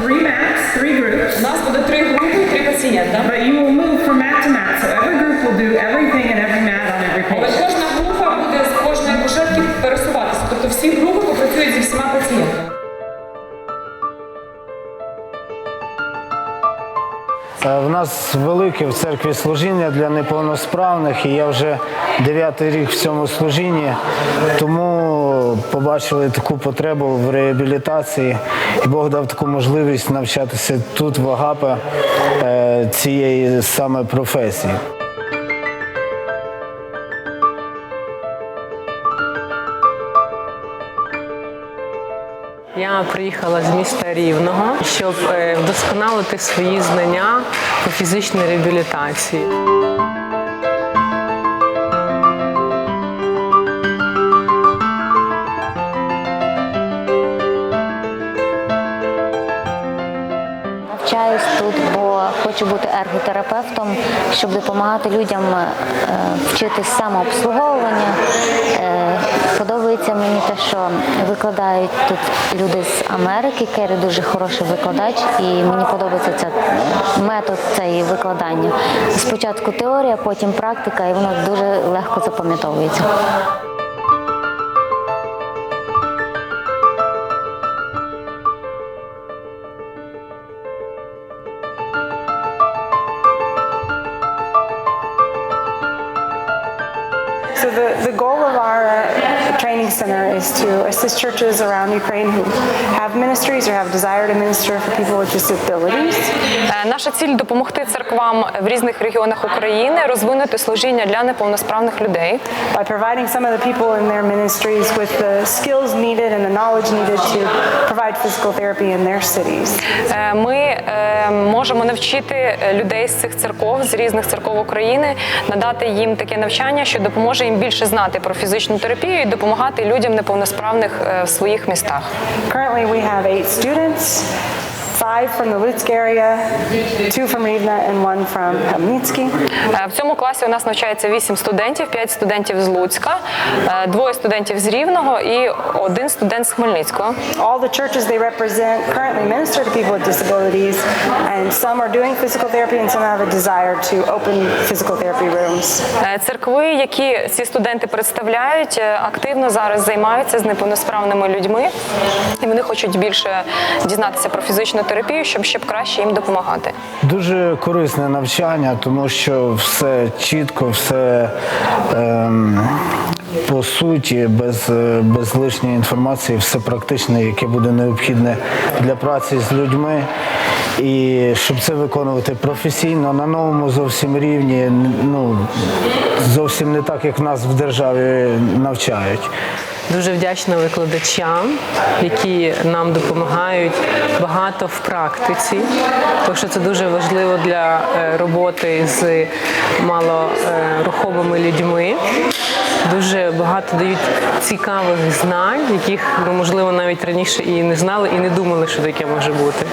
three mats, three groups, У нас буде три групи, три пацієнта. but you will move from mat to mat. So every group will do everything and В нас велике в церкві служіння для неповносправних, і я вже дев'ятий рік в цьому служінні, тому побачили таку потребу в реабілітації, і Бог дав таку можливість навчатися тут, в Агапе, е, цієї саме професії. Я приїхала з міста Рівного, щоб е, вдосконалити свої знання по фізичній реабілітації. Навчаюсь хочу бути ерготерапевтом, щоб допомагати людям е, вчитись самообслуговування. Е, Подобається мені те, що викладають тут люди з Америки. Керрі дуже хороший викладач, і мені подобається ця метод цей викладання. Спочатку теорія, потім практика, і воно дуже легко запам'ятовується. So the, the goal of our uh, training center is to assist churches around Ukraine who have ministries or have desire to minister for people with disabilities. Е, Наша ціль допомогти церквам в різних регіонах України розвинути служіння для неповносправних людей. by providing some of the people in their ministries with the skills needed and the knowledge needed to provide physical therapy in their cities. Е, Ми е, можемо навчити е, людей з цих церков, з різних церков України, надати їм таке навчання, що допоможе їм більше знати про фізичну терапію і допомагати людям неповносправних е, в своїх містах. Five from the Lutsk area, two from Rivne, and one from. Е, В цьому класі у нас навчається 8 студентів, 5 студентів з Луцька, е, двоє студентів з Рівного і один студент з Хмельницького. All the churches they represent currently minister to people with disabilities, and some are doing physical therapy, and some have a desire to open physical therapy rooms. Е, Церкви, які ці студенти представляють, е, активно зараз займаються з неповносправними людьми, і вони хочуть більше дізнатися про фізичну терапію, щоб щоб краще їм допомагати. Дуже корисне навчання, тому що все чітко, все ем, по суті, без, е, без лишньої інформації, все практичне, яке буде необхідне для праці з людьми. І щоб це виконувати професійно на новому зовсім рівні, ну зовсім не так, як нас в державі навчають. Дуже вдячна викладачам, які нам допомагають багато в практиці, тому що це дуже важливо для е, роботи з малорухомими людьми. Дуже багато дають цікавих знань, яких ми, можливо, навіть раніше і не знали, і не думали, що таке може бути.